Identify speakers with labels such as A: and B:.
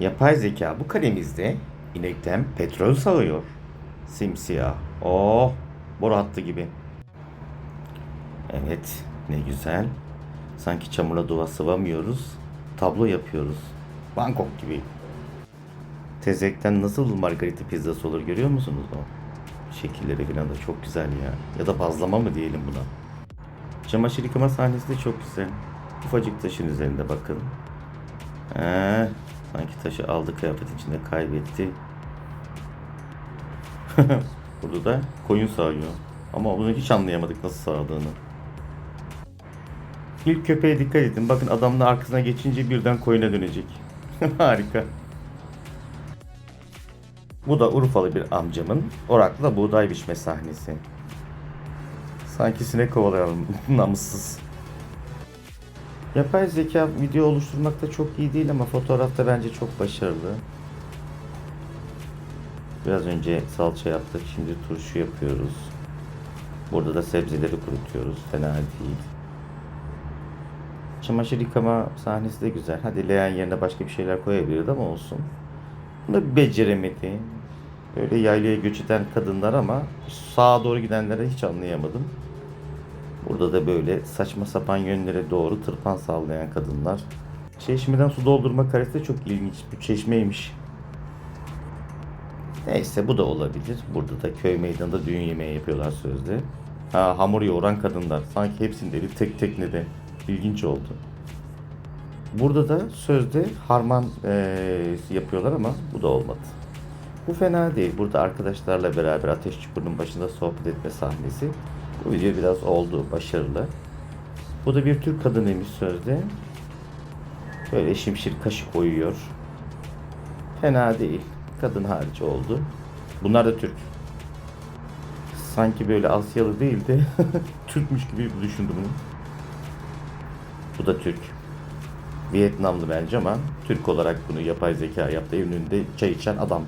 A: Yapay zeka bu kalemizde inekten petrol sağıyor. Simsiyah. Oh, boru hattı gibi. Evet, ne güzel. Sanki çamurla duva sıvamıyoruz. Tablo yapıyoruz. Bangkok gibi. Tezekten nasıl margarita pizzası olur görüyor musunuz o? Şekilleri falan da çok güzel ya. Ya da bazlama mı diyelim buna. Çamaşır yıkama sahnesi de çok güzel. Ufacık taşın üzerinde bakın. Ee, taşı aldı kıyafet içinde kaybetti. Burada da koyun sağıyor. Ama bunu hiç anlayamadık nasıl sağdığını. İlk köpeğe dikkat edin. Bakın adam da arkasına geçince birden koyuna dönecek. Harika. Bu da Urfalı bir amcamın orakla buğday biçme sahnesi. Sanki sinek kovalayalım namussuz. Yapay zeka video oluşturmakta çok iyi değil ama fotoğrafta bence çok başarılı. Biraz önce salça yaptık, şimdi turşu yapıyoruz. Burada da sebzeleri kurutuyoruz, fena değil. Çamaşır yıkama sahnesi de güzel. Hadi leğen yerine başka bir şeyler koyabilirdi ama olsun. Bunu da beceremedi. Böyle yaylaya göç eden kadınlar ama sağa doğru gidenlere hiç anlayamadım. Burada da böyle saçma sapan yönlere doğru tırpan sallayan kadınlar. Çeşmeden su doldurma karesi de çok ilginç. Bu çeşmeymiş. Neyse bu da olabilir. Burada da köy meydanında düğün yemeği yapıyorlar sözde. Ha, hamur yoğuran kadınlar. Sanki hepsinde bir tek teknede. İlginç oldu. Burada da sözde harman eee, yapıyorlar ama bu da olmadı. Bu fena değil. Burada arkadaşlarla beraber ateş çukurunun başında sohbet etme sahnesi. Bu video biraz oldu, başarılı. Bu da bir Türk kadınıymış sözde. Böyle şimşir kaşık oyuyor. Fena değil. Kadın hariç oldu. Bunlar da Türk. Sanki böyle Asyalı değil de Türkmüş gibi düşündüm bunu. Bu da Türk. Vietnamlı bence ama Türk olarak bunu yapay zeka yaptı. Evin önünde çay içen adam.